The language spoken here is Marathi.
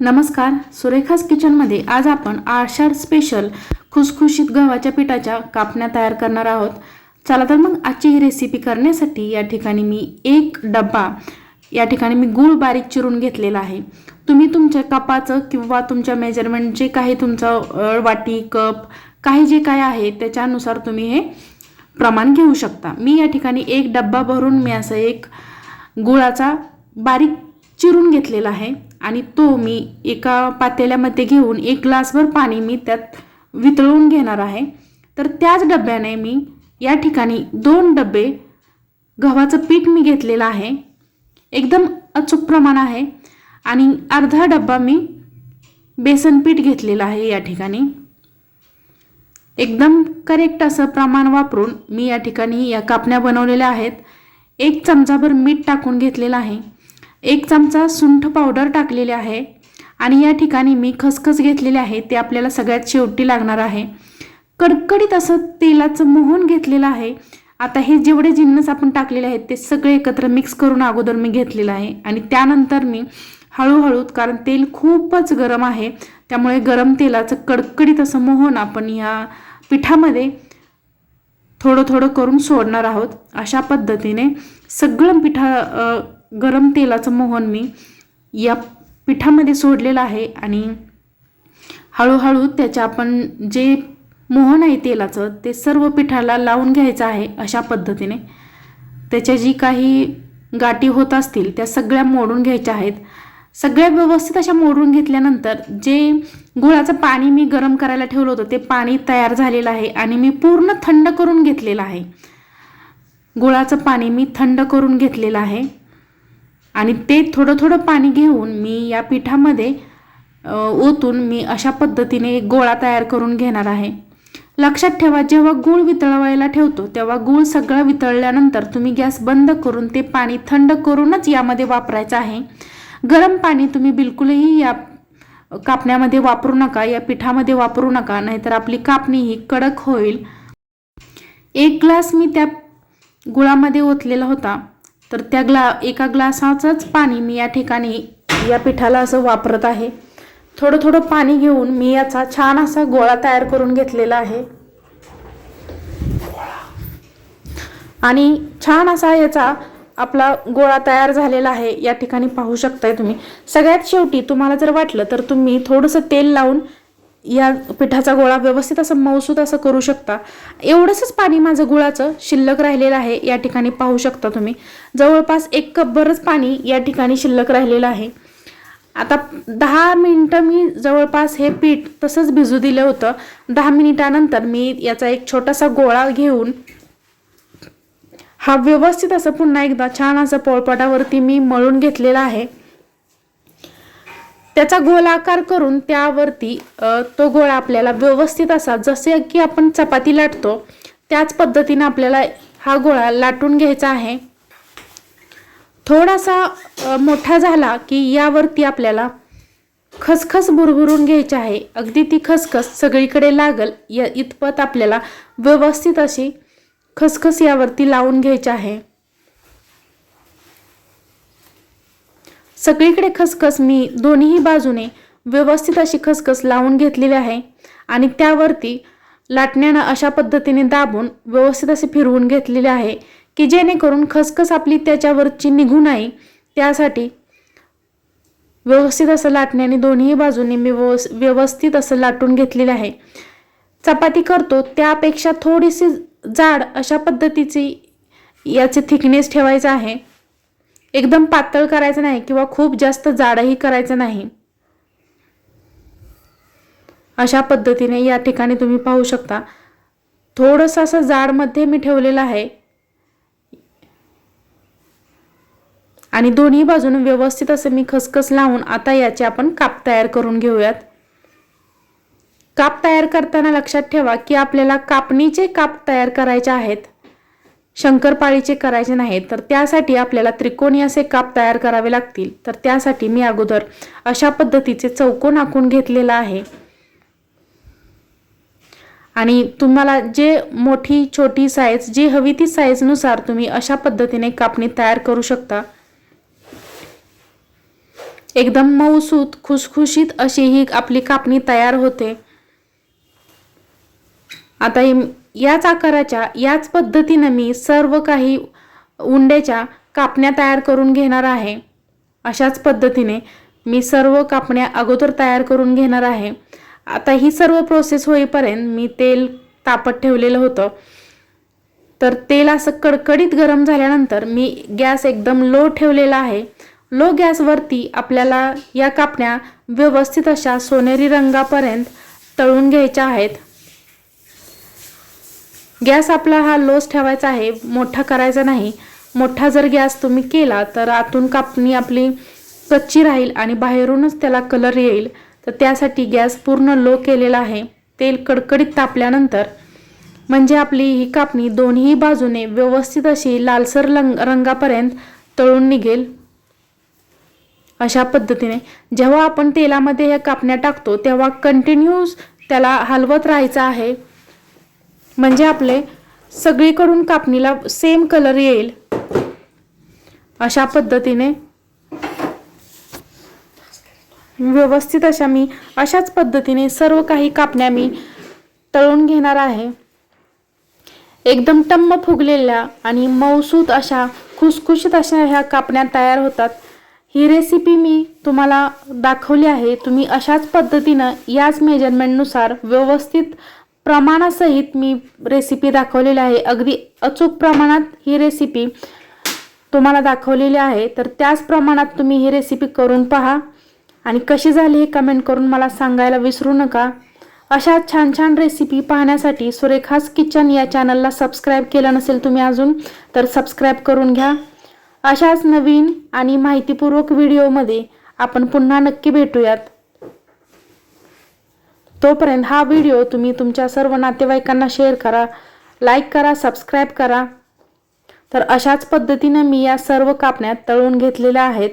नमस्कार सुरेखास किचनमध्ये आज आपण आषाढ स्पेशल खुसखुशीत गव्हाच्या पिठाच्या कापण्या तयार करणार आहोत. चला तर मग आजची ही रेसिपी करण्यासाठी या ठिकाणी मी एक डब्बा या ठिकाणी मी गूळ बारीक चिरून घेतलेला आहे. तुम्ही तुमच्या कपाचं किंवा तुमच्या मेजरमेंट जे काही तुमचं वाटी कप काही जे काय आहे त्याच्यानुसार तुम्ही हे प्रमाण घेऊ शकता. मी या ठिकाणी एक डब्बा भरून मी असं एक गुळाचा बारीक चिरून घेतलेला आहे. आणि तो मी एका पातेल्यामध्ये घेऊन एक ग्लासभर पाणी मी त्यात वितळवून घेणार आहे. तर त्याच डब्याने मी या ठिकाणी दोन डबे गव्हाचं पीठ मी घेतलेलं आहे. एकदम अचूक प्रमाण आहे. आणि अर्धा डब्बा मी बेसन पीठ घेतलेलं आहे या ठिकाणी. एकदम करेक्ट असं प्रमाण वापरून मी या ठिकाणी या कापण्या बनवलेल्या आहेत. एक चमचाभर मीठ टाकून घेतलेलं आहे. एक चमचा सुंठ पावडर टाकलेले आहे. आणि या ठिकाणी मी खसखस घेतलेले आहे. ते आपल्याला सगळ्यात शेवटी लागणार आहे. कडकडीत असं तेलाचं मोहन घेतलेलं आहे. आता हे जेवढे जिन्नस आपण टाकलेले आहेत ते सगळे एकत्र मिक्स करून अगोदर मी घेतलेलं आहे. आणि त्यानंतर मी हळूहळू कारण तेल खूपच गरम आहे त्यामुळे गरम तेलाचं कडकडीत असं मोहन आपण या पिठामध्ये थोडं थोडं करून सोडणार आहोत. अशा पद्धतीने सगळं पिठा गरम तेलाचं मोहन मी या पिठामध्ये सोडलेलं आहे आणि हळूहळू त्याच्या आपण जे मोहन आहे तेलाचं ते सर्व पिठाला लावून घ्यायचं आहे अशा पद्धतीने. त्याच्या जी काही गाठी होत असतील त्या सगळ्या मोडून घ्यायच्या आहेत. सगळ्या व्यवस्थित अशा मोडून घेतल्यानंतर जे गुळाचं पाणी मी गरम करायला ठेवलं होतं ते पाणी तयार झालेलं आहे आणि मी पूर्ण थंड करून घेतलेलं आहे. गुळाचं पाणी मी थंड करून घेतलेलं आहे. आणि ते थोडं थोडं पाणी घेऊन मी या पिठामध्ये ओतून मी अशा पद्धतीने एक गोळा तयार करून घेणार आहे. लक्षात ठेवा जेव्हा गूळ वितळवायला ठेवतो तेव्हा गूळ सगळं वितळल्यानंतर तुम्ही गॅस बंद करून ते पाणी थंड करूनच यामध्ये वापरायचं आहे. गरम पाणी तुम्ही बिलकुलही या कापण्यामध्ये वापरू नका या पिठामध्ये वापरू नका नाहीतर आपली कापणी ही कडक होईल. एक ग्लास मी त्या गुळामध्ये ओतलेला होता. तर त्या ग्ला एका ग्लासाचंच पाणी मी या ठिकाणी या पिठाला असं वापरत आहे. थोडं थोडं पाणी घेऊन मी याचा छान असा गोळा तयार करून घेतलेला आहे. आणि छान असा याचा आपला गोळा तयार झालेला आहे. या ठिकाणी पाहू शकताय तुम्ही. सगळ्यात शेवटी तुम्हाला जर वाटलं तर तुम्ही थोडंसं तेल लावून या पिठाचा गोळा व्यवस्थित असं मऊसूद असं करू शकता. एवढंच पाणी माझं गुळाचं शिल्लक राहिलेलं आहे या ठिकाणी पाहू शकता तुम्ही. जवळपास एक कपभरच पाणी या ठिकाणी शिल्लक राहिलेलं आहे. आता दहा मिनटं मी जवळपास हे पीठ तसंच भिजू दिलं होतं. दहा मिनिटानंतर मी याचा एक छोटासा गोळा घेऊन हा व्यवस्थित असं पुन्हा एकदा छान असं पोळपाटावरती मी मळून घेतलेला आहे. त्याचा गोलाकार करून त्यावरती तो गोळा आपल्याला व्यवस्थित असा जसे की आपण चपाती लाटतो त्याच पद्धतीने आपल्याला हा गोळा लाटून घ्यायचा आहे. थोडासा मोठा झाला की यावरती आपल्याला खसखस भुरभुरून घ्यायची आहे. अगदी ती खसखस सगळीकडे लागल या इतपत आपल्याला व्यवस्थित अशी खसखस यावरती लावून घ्यायची आहे. सगळीकडे खसखस मी दोन्हीही बाजूने व्यवस्थित अशी खसखस लावून घेतलेली आहे. आणि त्यावरती लाटण्यानं अशा पद्धतीने दाबून व्यवस्थित असे फिरवून घेतलेले आहे की जेणेकरून खसखस आपली त्याच्यावरची निघू नये त्यासाठी व्यवस्थित असं लाटण्याने दोन्ही बाजूने मी व्यवस्थित असं लाटून घेतलेले आहे. चपाती करतो त्यापेक्षा थोडीशी जाड अशा पद्धतीची याचे थिकनेस ठेवायचं आहे. एकदम पातळ करायचं नाही किंवा खूप जास्त जाडही करायचं नाही. अशा पद्धतीने या ठिकाणी तुम्ही पाहू शकता. थोडंसं असं जाडमध्ये मी ठेवलेलं आहे. आणि दोन्ही बाजून व्यवस्थित असं मी खसखस लावून आता याचे आपण काप तयार करून घेऊयात. काप तयार करताना लक्षात ठेवा की आपल्याला कापणीचे काप तयार करायचे आहेत. शंकरपाळीचे करायचे नाहीत तर त्यासाठी आपल्याला त्रिकोणी असे काप तयार करावे लागतील. तर त्यासाठी मी अगोदर अशा पद्धतीचे चौकोन आखून घेतलेला आहे. आणि तुम्हाला जे मोठी छोटी साईज जी हवी ती साईजनुसार तुम्ही अशा पद्धतीने कापणी तयार करू शकता. एकदम मऊसूत खुसखुशीत अशी ही आपली कापणी तयार होते. आता ही- याच आकाराच्या याच पद्धतीनं मी सर्व काही उंड्याच्या कापण्या तयार करून घेणार आहे. अशाच पद्धतीने मी सर्व कापण्या अगोदर तयार करून घेणार आहे. आता ही सर्व प्रोसेस होईपर्यंत मी तेल तापत ठेवलेलं होतं. तर तेल असं कडकडीत गरम झाल्यानंतर मी गॅस एकदम लो ठेवलेला आहे. लो गॅसवरती आपल्याला या कापण्या व्यवस्थित अशा सोनेरी रंगापर्यंत तळून घ्यायच्या आहेत. गॅस आपला हा लोस ठेवायचा आहे मोठा करायचा नाही. मोठा जर गॅस तुम्ही केला तर आतून कापणी आपली कच्ची राहील आणि बाहेरूनच त्याला कलर येईल. तर त्यासाठी गॅस पूर्ण लो केलेला आहे. तेल कडकडीत तापल्यानंतर म्हणजे आपली ही कापणी दोन्ही बाजूने व्यवस्थित अशी लालसर लंग रंगापर्यंत तळून निघेल. अशा पद्धतीने. जेव्हा आपण तेलामध्ये ह्या कापण्या टाकतो तेव्हा कंटिन्यूस त्याला हलवत राहायचं आहे. म्हणजे आपले सगळीकडून कापणीला सेम कलर येईल अशा पद्धतीने. व्यवस्थित अशा मी अशाच पद्धतीने सर्व काही कापण्या मी तळून घेणार आहे. एकदम टम्म फुगलेल्या आणि मौसूत अशा खुसखुशीत अशा ह्या कापण्या तयार होतात. ही रेसिपी मी तुम्हाला दाखवली आहे. तुम्ही अशाच पद्धतीनं याच मेजरमेंटनुसार व्यवस्थित प्रमाणासहित मी रेसिपी दाखवलेली आहे. अगदी अचूक प्रमाणात ही रेसिपी तुम्हाला दाखवलेली आहे. तर त्याच प्रमाणात तुम्ही ही रेसिपी करून पहा. आणि कशी झाली हे कमेंट करून मला सांगायला विसरू नका. अशा छान छान रेसिपी पाहण्यासाठी सुरेखास किचन या चॅनलला सबस्क्राईब केलं नसेल तुम्ही अजून तर सबस्क्राईब करून घ्या. अशाच नवीन आणि माहितीपूर्वक व्हिडिओमध्ये आपण पुन्हा नक्की भेटूयात. तोपर्यंत हा व्हिडिओ तुम्ही तुमच्या सर्व नातेवाईकांना शेअर करा लाईक करा सबस्क्राईब करा. तर अशाच पद्धतीनं मी या सर्व कापण्यात तळून घेतलेल्या आहेत.